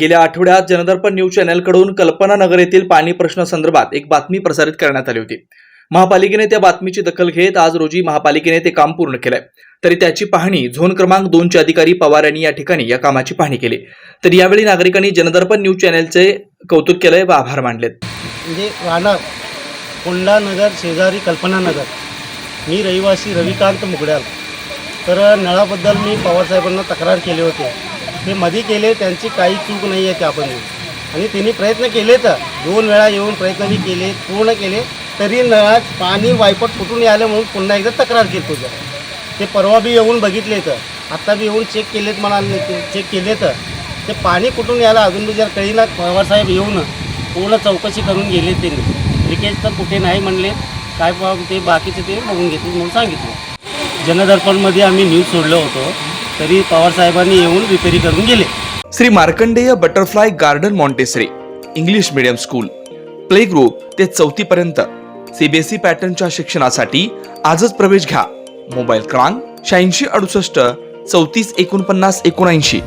गेल्या आठवड्यात जनदर्पण न्यूज चॅनलकडून कल्पना नगर येथील पाणी प्रश्नासंदर्भात एक बातमी प्रसारित करण्यात आली होती. महापालिकेने त्या बातमीची दखल घेत आज रोजी महापालिकेने ते काम पूर्ण केलंय. तरी त्याची पाहणी झोन क्रमांक दोनचे अधिकारी पवार यांनी या ठिकाणी या कामाची पाहणी केली. तर यावेळी नागरिकांनी जनदर्पण न्यूज चॅनलचे कौतुक केलंय व आभार मानलेत. म्हणजे वाडा कोंडा नगर शेजारी कल्पना नगर. मी रहिवासी रविकांत मुगड्याल. तर नळाबद्दल मी पवारसाहेबांना तक्रार केली होती. हे मध्ये केले त्यांची काही चूक नाही आहे त्यामध्ये. आणि त्यांनी प्रयत्न केले तर दोन वेळा येऊन प्रयत्नही केले पूर्ण केले तरी नळात पाणी वायपट फुटून आलं म्हणून पुन्हा एकदा तक्रार केली तुझ्या ते परवा बी येऊन बघितले तर आत्ता बी येऊन चेक केलेत म्हणाले चेक केले तर ते पाणी कुठून यायला अजून बी जर कळीना पवारसाहेब येऊन पूर्ण चौकशी करून गेले त्यांनी लिकेज तर कुठे नाही म्हणले काय बा ते बाकीचे ते बघून घेतले म्हणून सांगितलं. जनदर्पणमध्ये आम्ही न्यूज सोडलं होतो. तरी पवारसाहेबांनी येऊन रिपेरी करून गेले. Shri Markandey butterfly garden Montessori English medium school play group ते चौथी पर्यंत. सीबीएसई पॅटर्नच्या शिक्षणासाठी आजच प्रवेश घ्या. मोबाईल क्रमांक शहाऐंशी अडुसष्ट चौतीस एकोणपन्नास एकोणऐंशी.